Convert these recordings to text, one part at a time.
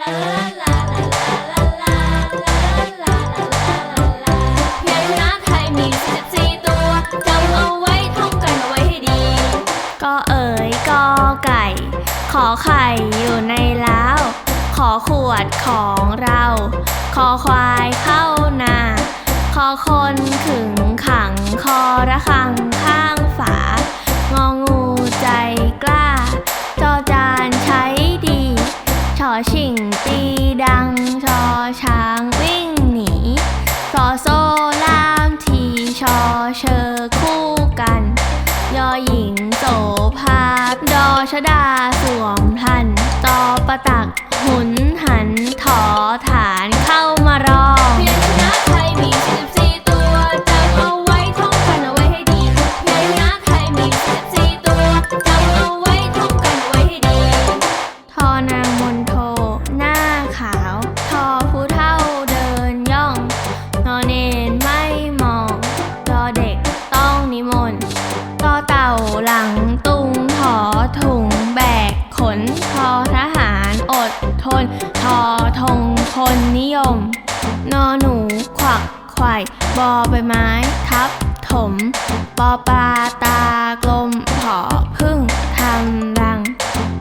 ลาลาลาลาลาลาลาลาลาลาพยัญชนะไทยมี44ตัวจำเอาไว้ท่องกันเอาไว้ให้ดี ก็เอ๋ยกอไก่ ขอไข่อยู่ในเล้าว ขอขวดของเราคอควายเข้านาคอคนขึงขัง คอระฆังข้างฝา งตีดังชอช้างวิ่งหนีสอโซลามทีชอเชอคู่กัน ยอหญิงโสภาพ ดอชดาสวมพันตอประตักหุนหัน กขนทอทหาร อดทน ทอธงคนนิยม นอหนู ขวักไขว่บอใบไม้ ทับ ถม ปอปลาตากลมผอพึ่งทำรัง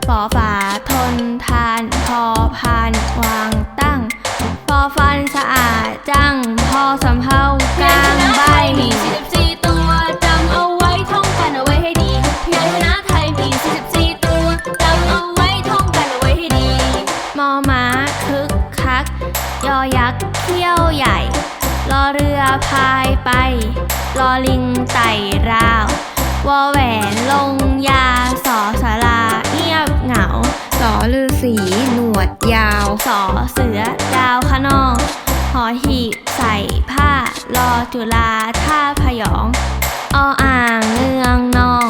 ปอฝาทนทาน ยอยักษ์เขี้ยวใหญ่รอเรือพายไปรอลิงไต่ราววอแหวนลงยาสอสาราเงียบเหงาสอฤาษีหนวดยาวสอเสือดาวขนองหอหีบใส่ผ้ารอจุฬาท่าพยอง ออ่างเนืองนอง